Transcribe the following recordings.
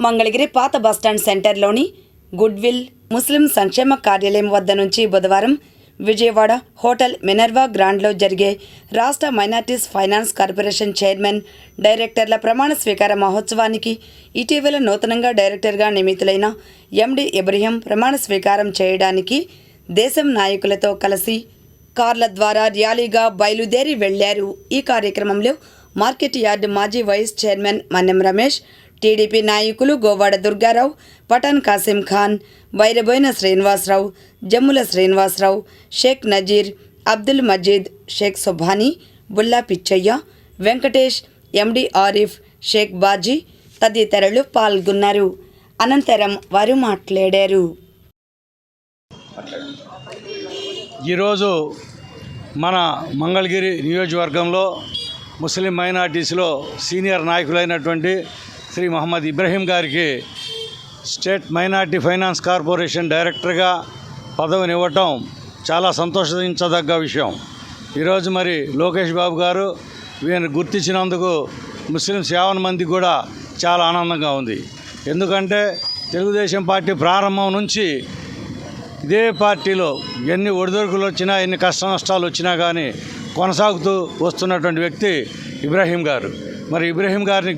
మంగళగిరి పాత bus stand సెంటర్లోని goodwill ముస్లిం సంక్షేమ కార్యాలయం వద్ద నుంచి బుధవారం విజయవాడ హోటల్ మినర్వా గ్రాండ్లో జరిగే రాష్ట్ర మైనార్టీస్ ఫైనాన్స్ కార్పొరేషన్ చైర్మన్ డైరెక్టర్ల ప్రమాణ స్వీకార మహోత్సవానికి ఇటీవల నూతనంగా డైరెక్టర్గా నియమితులైన ఎండి ఇబ్రహీం ప్రమాణ స్వీకారం చేయడానికి దేశం నాయకులతో కలిసి కార్ల ద్వారా ర్యాలీగా బయలుదేరి వెళ్ళారు ఈ కార్యక్రమంలో మార్కెట్ యార్డ్ మాజీ vice chairman Mannem Ramesh TDP నాయకులు గోవాడ దుర్గారావు పఠాన్ కాసిం ఖాన్ వైరబోయిన శ్రీనివాసరావు జమ్ముల శ్రీనివాసరావు షేక్ నజీర్ అబ్దుల్ మజీద్ షేక్ సుభానీ బుల్లా పిచ్చయ్య వెంకటేష్ ఎండి ఆరిఫ్ షేక్ బాజీ తదితరులు పాల్గొన్నారు. అనంతరం వారు మాట్లాడారు. ఈరోజు మన మంగళగిరి నియోజకవర్గంలో ముస్లిం మైనార్టీస్లో సీనియర్ నాయకులైనటువంటి శ్రీ మహమ్మద్ ఇబ్రహీం గారికి స్టేట్ మైనార్టీ ఫైనాన్స్ కార్పొరేషన్ డైరెక్టర్గా పదవినివ్వటం చాలా సంతోషించదగ్గ విషయం. ఈరోజు మరి లోకేష్ బాబు గారు వీరిని గుర్తించినందుకు ముస్లిమ్స్ యావన్ మంది కూడా చాలా ఆనందంగా ఉంది. ఎందుకంటే తెలుగుదేశం పార్టీ ప్రారంభం నుంచి ఇదే పార్టీలో ఎన్ని ఒడిదొడుకులు వచ్చినా ఎన్ని కష్ట నష్టాలు వచ్చినా కానీ కొనసాగుతూ వస్తున్నటువంటి వ్యక్తి ఇబ్రాహీం గారు. మరి ఇబ్రాహీం గారిని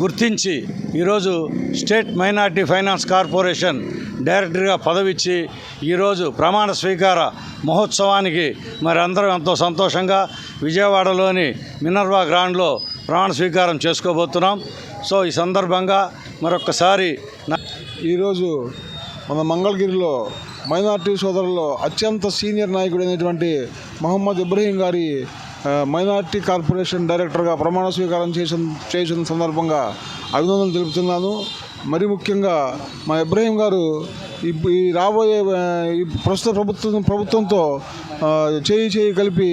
గుర్తించి ఈరోజు స్టేట్ మైనార్టీ ఫైనాన్స్ కార్పొరేషన్ డైరెక్టర్గా పదవిచ్చి ఈరోజు ప్రమాణ స్వీకార మహోత్సవానికి మరి అందరం ఎంతో సంతోషంగా విజయవాడలోని మినర్వా గ్రాండ్లో ప్రమాణ స్వీకారం చేసుకోబోతున్నాం. సో ఈ సందర్భంగా మరొకసారి నా- ఈరోజు మన మంగళగిరిలో మైనార్టీ సోదరుల్లో అత్యంత సీనియర్ నాయకుడైనటువంటి మహమ్మద్ ఇబ్రహీం గారి మైనార్టీ కార్పొరేషన్ డైరెక్టర్గా ప్రమాణ స్వీకారం చేసిన చేసిన సందర్భంగా అభినందనలు తెలుపుతున్నాను. మరి ముఖ్యంగా మా ఇబ్రాహీం గారు ఈ రాబోయే ఈ ప్రస్తుత ప్రభుత్వం ప్రభుత్వంతో చేయి చేయి కలిపి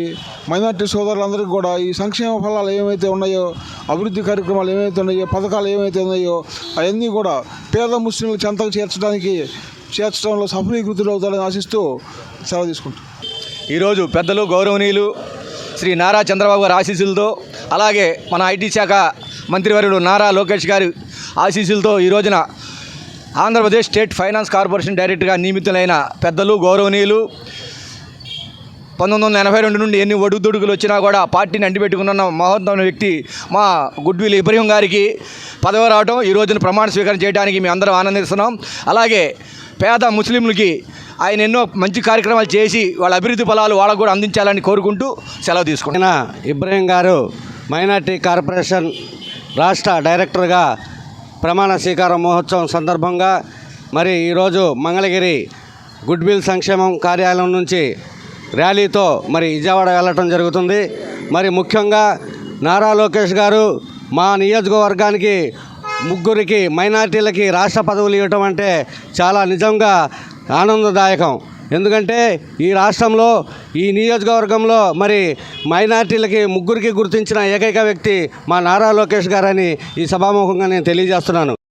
మైనార్టీ సోదరులందరికీ కూడా ఈ సంక్షేమ ఫలాలు ఏమైతే ఉన్నాయో అభివృద్ధి కార్యక్రమాలు ఏమైతే ఉన్నాయో పథకాలు ఏమైతే ఉన్నాయో అవన్నీ కూడా పేద ముస్లింలు చెంతకు చేర్చడానికి చేర్చడంలో సఫలీకృతులు అవుతారని ఆశిస్తూ సెలవు తీసుకుంటాం ఈరోజు పెద్దలు గౌరవనీయులు శ్రీ నారా చంద్రబాబు గారి ఆశీస్సులతో అలాగే మన ఐటీ శాఖ మంత్రివర్యుడు నారా లోకేష్ గారి ఆశీస్సులతో ఈ రోజున ఆంధ్రప్రదేశ్ స్టేట్ ఫైనాన్స్ కార్పొరేషన్ డైరెక్టర్గా నియమితులైన పెద్దలు గౌరవనీయులు పంతొమ్మిది వందల ఎనభై రెండు నుండి ఎన్ని ఒడుదొడుగులు వచ్చినా కూడా పార్టీని అంటిపెట్టుకున్న మహోత్తమైన వ్యక్తి మా గుడ్విల్ ఇబ్రహీం గారికి పదవి రావడం ఈ రోజున ప్రమాణ స్వీకారం చేయడానికి మేము అందరం ఆనందిస్తున్నాం. అలాగే పేద ముస్లింలకి ఆయన ఎన్నో మంచి కార్యక్రమాలు చేసి వాళ్ళ అభివృద్ధి ఫలాలు వాళ్ళకు కూడా అందించాలని కోరుకుంటూ సెలవు తీసుకున్నాను ఇబ్రహీం గారు మైనార్టీ కార్పొరేషన్ రాష్ట్ర డైరెక్టర్గా ప్రమాణ స్వీకారం మహోత్సవం సందర్భంగా మరి ఈరోజు మంగళగిరి గుడ్విల్ సంక్షేమం కార్యాలయం నుంచి ర్యాలీతో మరి విజయవాడ వెళ్ళటం జరుగుతుంది. మరి ముఖ్యంగా నారా లోకేష్ గారు మా నియోజకవర్గానికి ముగ్గురికి మైనార్టీలకి రాష్ట్ర పదవులు ఇవ్వటం అంటే చాలా నిజంగా ఆనందదాయకం. ఎందుకంటే ఈ రాష్ట్రంలో ఈ నియోజకవర్గంలో మరి మైనార్టీలకి ముగ్గురికి గుర్తించిన ఏకైక వ్యక్తి మా నారా లోకేష్ గారని ఈ సభాముఖంగా నేను తెలియజేస్తున్నాను.